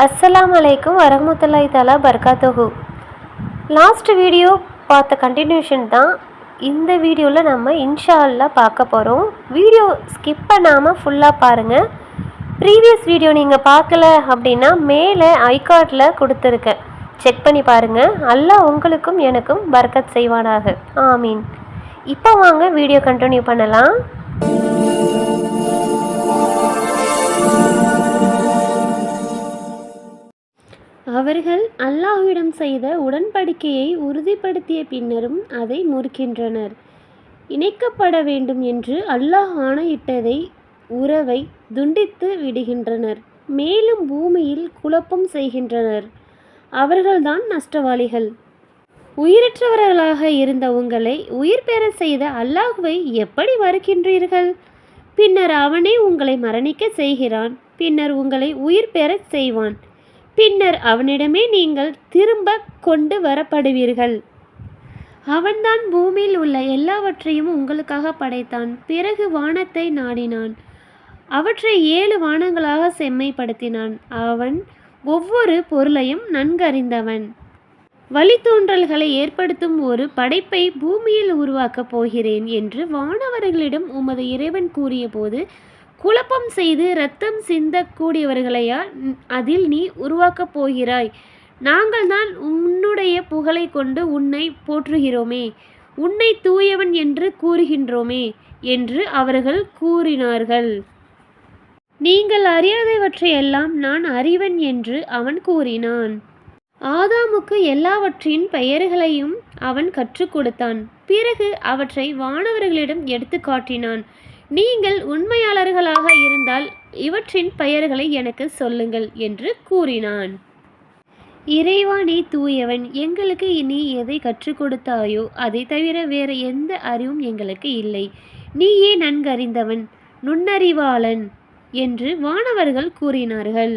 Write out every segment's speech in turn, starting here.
அஸ்ஸலாம் அலைக்கும் வரமத்துல்லாய் தாலா பர்காத்துஹு லாஸ்ட் வீடியோ பார்த்த கண்டினியூஷன் தான் இந்த வீடியோவில் நம்ம இன்ஷா பார்க்க போகிறோம் வீடியோ ஸ்கிப் பண்ணாமல் ஃபுல்லாக பாருங்கள் ப்ரீவியஸ் வீடியோ நீங்கள் பார்க்கல அப்படின்னா மேலே ஐகார்டில் கொடுத்துருக்கேன். செக் பண்ணி பாருங்கள் அல்லாஹ் உங்களுக்கும் எனக்கும் பர்கத் செய்வானாக. ஆமீன். இப்போ வாங்க வீடியோ கண்டினியூ பண்ணலாம். அவர்கள் அல்லாஹ்விடம் செய்த உடன்படிக்கையை உறுதிப்படுத்திய பின்னரும் அதை முறிக்கின்றனர். இணைக்கப்பட வேண்டும் என்று அல்லாஹ் ஆணையிட்டதை உறவை துண்டித்து விடுகின்றனர். மேலும் பூமியில் குழப்பம் செய்கின்றனர். அவர்கள்தான் நஷ்டவாளிகள். உயிரற்றவர்களாக இருந்த உங்களை உயிர் பெற செய்த அல்லாஹுவை எப்படி மறுக்கின்றீர்கள்? பின்னர் அவனே உங்களை மரணிக்க செய்கிறான். பின்னர் உங்களை உயிர் பெறச் செய்வான். பின்னர் அவனிடமே நீங்கள் திரும்ப கொண்டு வரப்படுவீர்கள். அவன்தான் பூமியில் உள்ள எல்லாவற்றையும் உங்களுக்காக படைத்தான். பிறகு வானத்தை நாடினான். அவற்றை ஏழு வானங்களாக செம்மைப்படுத்தினான். அவன் ஒவ்வொரு பொருளையும் நன்கறிந்தவன். வழித்தோன்றல்களை ஏற்படுத்தும் ஒரு படைப்பை பூமியில் உருவாக்கப் போகிறேன் என்று வானவர்களிடம் உமது இறைவன் கூறியபோது குழப்பம் செய்து இரத்தம் சிந்தக்கூடியவர்களையா அதில் நீ உருவாக்கப் போகிறாய். நாங்கள் தான் உன்னுடைய புகழை கொண்டு உன்னை போற்றுகிறோமே. உன்னை தூயவன் என்று கூறுகின்றோமே என்று அவர்கள் கூறினார்கள். நீங்கள் அறியாதவற்றையெல்லாம் நான் அறிவன் என்று அவன் கூறினான். ஆதாமுக்கு எல்லாவற்றின் பெயர்களையும் அவன் கற்றுக் கொடுத்தான். பிறகு அவற்றை வானவர்களிடம் எடுத்து காட்டினான். நீங்கள் உண்மையாளர்களாக இருந்தால் இவற்றின் பெயர்களை எனக்கு சொல்லுங்கள் என்று கூறினான். இறைவா நீ தூயவன் எங்களுக்கு நீ எதை கற்றுக் கொடுத்தாயோ அதை தவிர வேறு எந்த அறிவும் எங்களுக்கு இல்லை. நீயே நன்கறிந்தவன் நுண்ணறிவாளன் என்று வானவர்கள் கூறினார்கள்.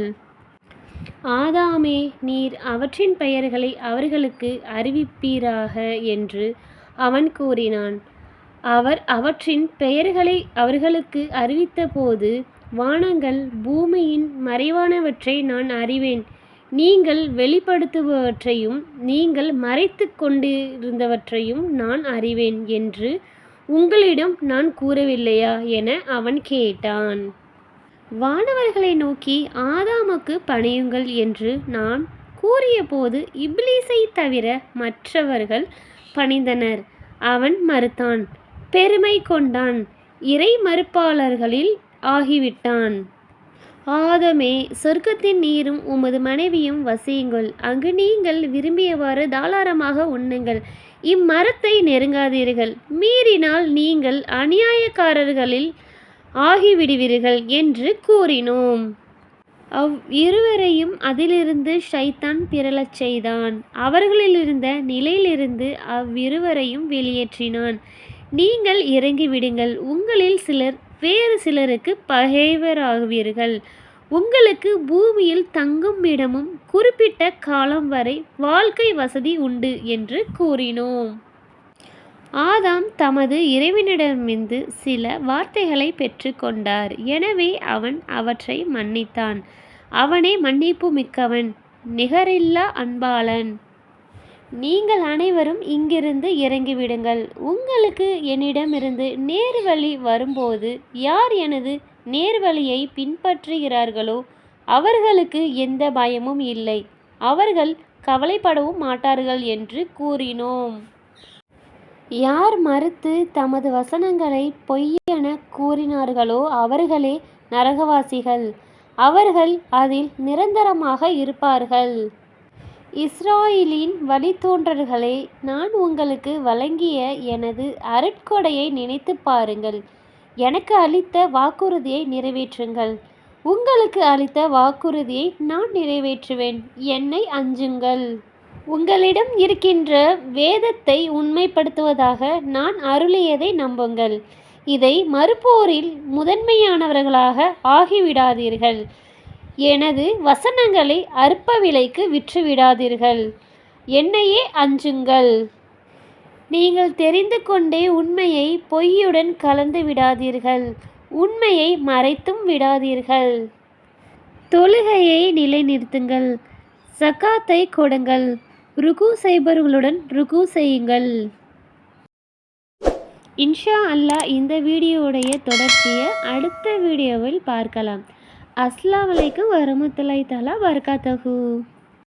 ஆதாமே நீர் அவற்றின் பெயர்களை அவர்களுக்கு அறிவிப்பீராக என்று அவன் கூறினான். அவர் அவற்றின் பெயர்களை அவர்களுக்கு அறிவித்தபோது வானங்கள் பூமியின் மறைவானவற்றை நான் அறிவேன். நீங்கள் வெளிப்படுத்துபவற்றையும் நீங்கள் மறைத்து கொண்டிருந்தவற்றையும் நான் அறிவேன் என்று உங்களிடம் நான் கூறவில்லையா என அவன் கேட்டான். வானவர்களை நோக்கி ஆதாமுக்கு பணியுங்கள் என்று நான் கூறியபோது இப்லீஸை தவிர மற்றவர்கள் பணிந்தனர். அவன் மறுத்தான் பெருமை கொண்டான். இறை மறுப்பாளர்களில் ஆகிவிட்டான். ஆதமே சொர்க்கத்தின் நீரும் உமது மனைவியும் வசியுங்கள். அங்கு நீங்கள் விரும்பியவாறு தாளாரமாக உண்ணுங்கள். இம்மரத்தை நெருங்காதீர்கள். மீறினால் நீங்கள் அநியாயக்காரர்களில் ஆகிவிடுவீர்கள் என்று கூறினோம். அவ் இருவரையும் அதிலிருந்து ஷைத்தான் பிறழச் செய்தான். அவர்களிலிருந்த நிலையிலிருந்து அவ்விருவரையும் வெளியேற்றினான். நீங்கள் இறங்கிவிடுங்கள். உங்களில் சிலர் வேறு சிலருக்கு பகைவராகுவீர்கள். உங்களுக்கு பூமியில் தங்கும் இடமும் குறிப்பிட்ட காலம் வரை வாழ்க்கை வசதி உண்டு என்று கூறினோம். ஆதாம் தமது இறைவனிடமிருந்து சில வார்த்தைகளை பெற்றுக்கொண்டார் எனவே அவன் அவற்றை மன்னித்தான். அவனே மன்னிப்பு மிக்கவன் நிகரில்லா அன்பாளன். நீங்கள் அனைவரும் இங்கிருந்து இறங்கிவிடுங்கள். உங்களுக்கு என்னிடமிருந்து நேர்வழி வரும்போது யார் எனது நேர்வழியை பின்பற்றுகிறார்களோ அவர்களுக்கு எந்த பயமும் இல்லை. அவர்கள் கவலைப்படவும் மாட்டார்கள் என்று கூறினோம். யார் மறுத்து தமது வசனங்களை பொய்யென கூறினார்களோ அவர்களே நரகவாசிகள். அவர்கள் அதில் நிரந்தரமாக இருப்பார்கள். இஸ்ராயிலின் வழித்தோன்றல்களே நான் உங்களுக்கு வழங்கிய எனது அருட்கொடையை நினைத்து பாருங்கள். எனக்கு அளித்த வாக்குறுதியை நிறைவேற்றுங்கள். உங்களுக்கு அளித்த வாக்குறுதியை நான் நிறைவேற்றுவேன். என்னை அஞ்சுங்கள். உங்களிடம் இருக்கின்ற வேதத்தை உண்மைப்படுத்துவதாக நான் அருளியதை நம்புங்கள். இதை மறுப்போரில் முதன்மையானவர்களாக ஆகிவிடாதீர்கள். எனது வசனங்களை அற்ப விலைக்கு விற்றுவிடாதீர்கள். என்னையே அஞ்சுங்கள். நீங்கள் தெரிந்து கொண்டே உண்மையை பொய்யுடன் கலந்து விடாதீர்கள். உண்மையை மறைத்தும் விடாதீர்கள். தொழுகையை நிலைநிறுத்துங்கள். சக்காத்தை கொடுங்கள். ருக்கு செய்பவர்களுடன் ருக்கு செய்யுங்கள். இன்ஷா அல்லாஹ் இந்த வீடியோடைய தொடர்ச்சியை அடுத்த வீடியோவில் பார்க்கலாம். அஸ்லாம் அலைக்கும் வரமத்துலாய் தஆலா வபரகாத்துஹு.